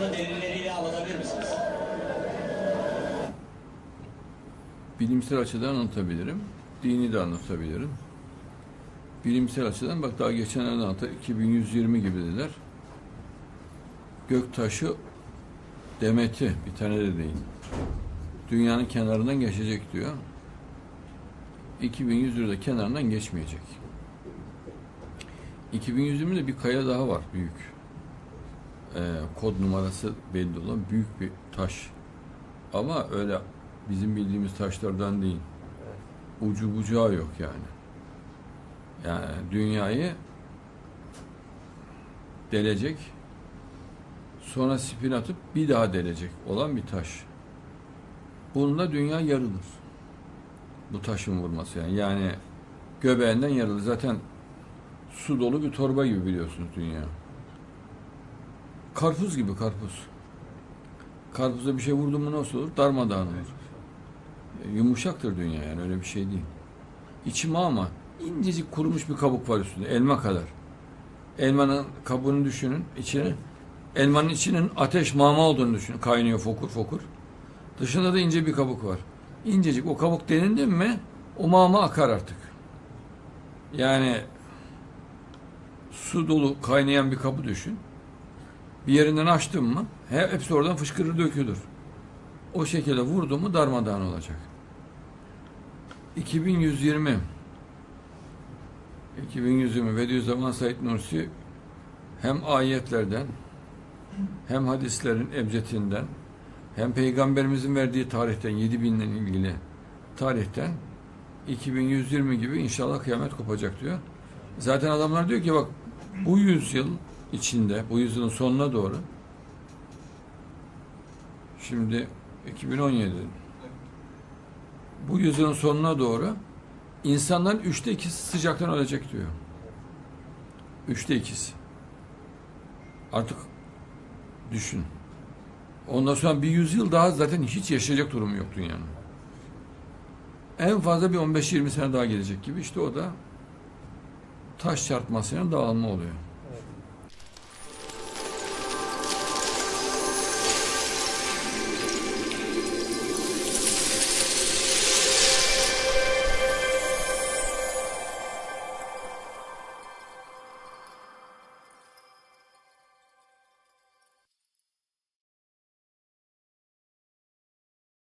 Onu delilleriyle anlatabilir misiniz? Bilimsel açıdan anlatabilirim. Dini de anlatabilirim. Bilimsel açıdan bak daha geçenlerde anlattı. 2120 gibi dediler. Göktaşı demeti bir tane de değil. Dünyanın kenarından geçecek diyor. 2100'de kenarından geçmeyecek. 2120'de bir kaya daha var büyük. Ee, kod numarası belli olan büyük bir taş. Ama öyle bizim bildiğimiz taşlardan değil. Ucu bucağı yok yani. Yani dünyayı delecek, sonra spin atıp bir daha delecek olan bir taş. Bununla dünya yarılır. Bu taşın vurması yani. Yani göbeğinden yarılır. Zaten su dolu bir torba gibi biliyorsunuz dünya. Karpuz gibi karpuz. Karpuza bir şey vurdun mu nasıl olur? Darmadağın olur. Yumuşaktır dünya yani öyle bir şey değil. İçime ama incecik kurumuş bir kabuk var üstünde. Elma kadar. Elmanın kabuğunu düşünün. içine. Elmanın içinin ateş mama olduğunu düşünün. Kaynıyor fokur fokur. Dışında da ince bir kabuk var. İncecik o kabuk denildi mi o mama akar artık. Yani su dolu kaynayan bir kabı düşün. Bir yerinden açtın mı he- hepsi oradan fışkırır dökülür. O şekilde vurdu mu darmadağın olacak. 2120 2120 Bediüzzaman Said Nursi hem ayetlerden hem hadislerin ebcedinden hem peygamberimizin verdiği tarihten 7000 ile ilgili tarihten 2120 gibi inşallah kıyamet kopacak diyor. Zaten adamlar diyor ki bak bu yüzyıl içinde bu yüzyılın sonuna doğru şimdi 2017 bu yüzyılın sonuna doğru insanların üçte ikisi sıcaktan ölecek diyor. Üçte ikisi. Artık düşün. Ondan sonra bir yüzyıl daha zaten hiç yaşayacak durumu yok dünyanın. En fazla bir 15-20 sene daha gelecek gibi işte o da taş çarpmasıyla dağılma oluyor.